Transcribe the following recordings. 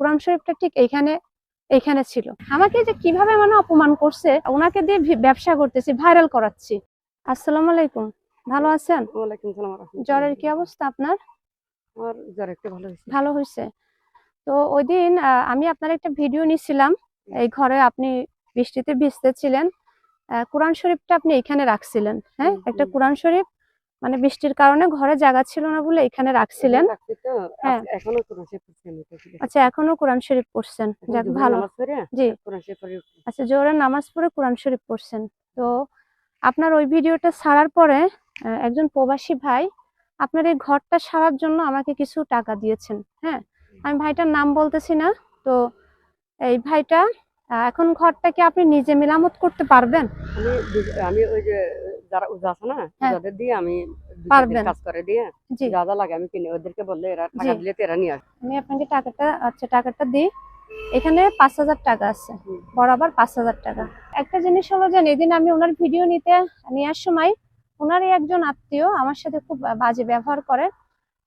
কোরআন শরীফটা ঠিক এইখানে এইখানে ছিল। আমাকে যে কীভাবে মানে অপমান করছে ওনাকে দিয়ে ব্যবসা করতেছি ভাইরাল করাচ্ছি। আসসালামু আলাইকুম। ভালো আছেন। জ্বরের কি অবস্থা আপনার? ভালো হয়েছে। তো ওই দিন আমি আপনার একটা ভিডিও নিছিলাম। এই ঘরে আপনি বৃষ্টিতে ভিজতে ছিলেন। আহ, কোরআন শরীফটা আপনি এখানে রাখছিলেন হ্যাঁ? একটা কোরআন শরীফ মানে বৃষ্টির কারণে ঘরে জায়গা ছিল না বলে এখানে রাখছিলেন। হ্যাঁ। আচ্ছা এখনও কোরআন শরীফ পড়ছেন যাক ভালো। জি। আচ্ছা জোহরে নামাজ পড়ে কোরআন শরীফ পড়ছেন। তো আপনার ওই ভিডিওটা ছাড়ার পরে একজন প্রবাসী ভাই আপনার এই ঘরটা সারার জন্য আমাকে কিছু টাকা দিয়েছেন হ্যাঁ? আমি ভাইটার নাম বলতেছি না। তো এই ভাইটা এখন ঘরটা কি আপনি নিজে মেরামত করতে পারবেন? আমি ওই যে যারা উজা আছে না হ্যাঁ। যাদের দিয়ে আমি। কাজ করে দিয়ে যা যা লাগে আমি কিনে ওদেরকে বললে এরা টাকা দিলে এরা নিয়ে আসে। আমি আপনাকে টাকাটা আচ্ছা টাকাটা দিই। এখানে পাঁচ হাজার টাকা আছে বরাবর পাঁচ হাজার টাকা। একটা জিনিস হলো যে এদিন আমি ওনার ভিডিও নিতে নেওয়ার সময় ওনারই একজন আত্মীয় আমার সাথে খুব বাজে ব্যবহার করে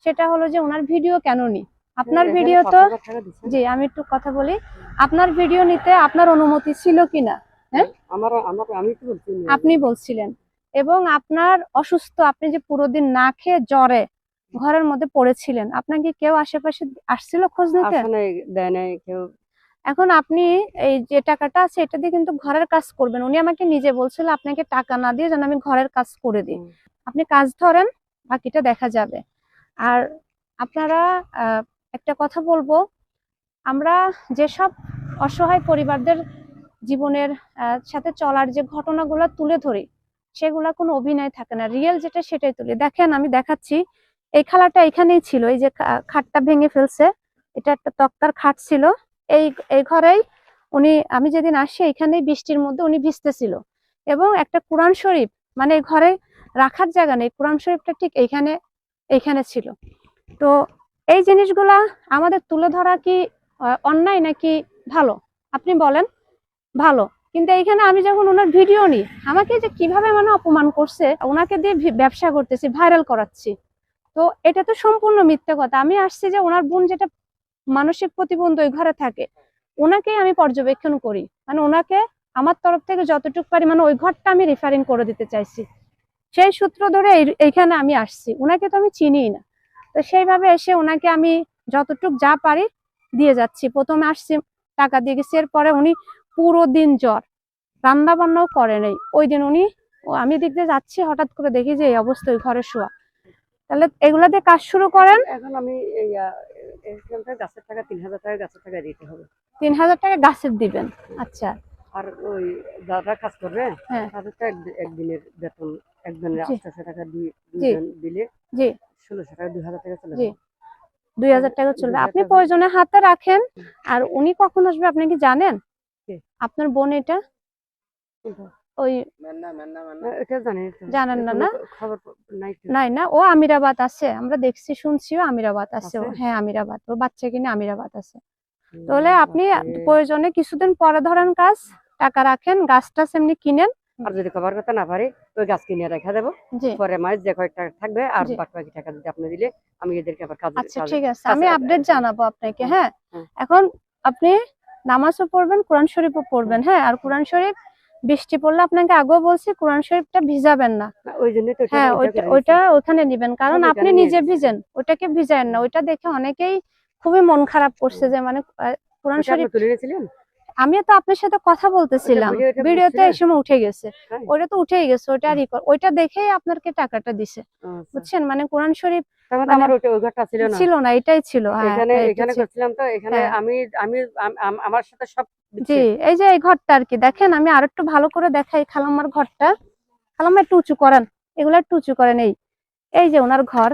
সেটা হলো যে ওনার ভিডিও কেন নি আপনার ভিডিও তো। জি আমি একটু কথা বলি। আপনার ভিডিও নিতে আপনার অনুমতি ছিল কিনা? আমার আমি আপনি বলছিলেন। এবং আপনার অসুস্থ আপনি যে পুরো দিন না খেয়ে জ্বরে ঘরের মধ্যে পড়েছিলেন আপনাকে কেউ আশেপাশে আসছিল খোঁজ নিতে? দেয় নাই কেউ। এখন আপনি এই যে টাকাটা আছে এটা দিয়ে কিন্তু ঘরের কাজ করবেন। উনি আমাকে নিজে বলছিল আপনাকে টাকা না দিয়ে যেন আমি ঘরের কাজ করে দিই। আপনি কাজ ধরেন বাকিটা দেখা যাবে। আর আপনারা একটা কথা বলব আমরা যেসব অসহায় পরিবারদের জীবনের সাথে চলার যে ঘটনাগুলো তুলে ধরি সেগুলা কোনো অভিনয় থাকে না। রিয়েল যেটা সেটাই তুলি। দেখেন, আমি দেখাচ্ছি, এই খালাটা এখানেই ছিল, এই যে খাটটা ভেঙে ফেলছে, এটা একটা তক্তার খাট ছিল। এই এই ঘরেই উনি, আমি যেদিন আসি, এখানেই বৃষ্টির মধ্যে উনি ভিজতেছিল। এবং একটা কোরআন শরীফ মানে এই ঘরে রাখার জায়গা নেই, কোরআন শরীফটা ঠিক এইখানে এইখানে ছিল। তো এই জিনিসগুলা আমাদের তুলে ধরা কি অন্যায় নাকি ভালো? আপনি বলেন, ভালো। কিন্তু এইখানে আমি যখন ওনার ভিডিও নিই, আমাকে যে কীভাবে মানে অপমান করছে, ওনাকে দিয়ে ব্যবসা করতেছি ভাইরাল করাচ্ছি। তো এটা তো সম্পূর্ণ মিথ্যে কথা। আমি আসছি যে ওনার বোন যেটা মানসিক প্রতিবন্ধী ওই ঘরে থাকে, ওনাকেই আমি পর্যবেক্ষণ করি। মানে ওনাকে আমার তরফ থেকে যতটুকু পারি মানে ওই ঘরটা আমি রেফারিং করে দিতে চাইছি। সেই সূত্র ধরে এই- এইখানে আমি আসছি। ওনাকে তো আমি চিনিই না। তো সেইভাবে এসে ওনাকে আমি যতটুক যা পারি দিয়ে যাচ্ছি। প্রথমে আসছি, টাকা দিয়ে গেছি। এরপরে উনি পুরো দিন জ্বর রান্না বান্নাও করে নেই ওই দিন উনি আমি দিক দিয়ে যাচ্ছি হঠাৎ করে দেখি যে এই অবস্থা ওই ঘরে শোয়া তাহলে এগুলা দিয়ে কাজ শুরু করেন এখন আমি গাছের টাকা তিন হাজার টাকা গাছের টাকা দিতে হবে তিন হাজার টাকা গাছের দিবেন আচ্ছা আর ওই যারা কাজ করবে হ্যাঁ। তাদের তো একদিনের বেতন একজনের। টাকা। দিলে জি ষোলোশো টাকা দুই হাজার টাকা চলে জি। যাবে। দুই হাজার টাকা চলবে আপনি প্রয়োজনে হাতে রাখেন আর উনি কখন আসবে আপনি কি জানেন? আপনার বোন এটা? ওই। জানেন না, না? নাই না ও আমিরাবাদ আছে। আমরা দেখছি শুনছিও আমিরাবাদ আছে। ও। হ্যাঁ আমিরাবাদ। ওর বাচ্চা কিনে আমিরাবাদ আছে। তাহলে আপনি প্রয়োজনে কিছুদিন পরে ধরেন কাজ টাকা রাখেন গাছটা এমনি কিনেন। আর যদি কভার করতে না পারি ওই গাছ কিনে রেখে দেবো। পরে মাস যে কয়েক টাকা থাকবে আর বাকি টাকা যদি আপনি দিলে আমি এদেরকে আবার কাজ আচ্ছা ঠিক আছে। আমি আপডেট জানাব আপনাকে হ্যাঁ? এখন আপনি নামাজও পড়বেন কোরআন শরীফও পড়বেন। হ্যাঁ আর কোরআন শরীফ বৃষ্টি পড়লে আপনাকে আগেও বলছি কোরআন শরীফটা ভিজাবেন না। ওটা- হ্যাঁ ওইটা। ওখানে নিবেন কারণ আপনি নিজে ভিজেন ওটাকে ভিজায়েন না। ওইটা দেখে অনেকেই খুবই মন খারাপ করছে যে মানে কোরআন শরীফ আমিও তো আপনার সাথে কথা বলতেছিলাম ভিডিওতে এই সময় উঠে গেছে। তাই? ওইটা তো উঠেই গেছে ওইটা আর ওইটা দেখেই আপনাকে টাকাটা দিছে। আচ্ছা। বুঝছেন? মানে কোরআন শরীফ মানে মানে আমার ওইটা ওই ঘরটা ছিল না। ছিল না এটাই ছিল হ্যাঁ এখানে এখানে করছিলাম তো এখানে হ্যাঁ। আমি আমি আম- আম- আমার সাথে সব জি এই যে এই ঘরটা আর কি দেখেন আমি আর একটু ভালো করে দেখাই খালাম্মার ঘরটা। খালাম্মা একটু উঁচু করেন এগুলা একটু উঁচু করেন এই। এই যে ওনার ঘর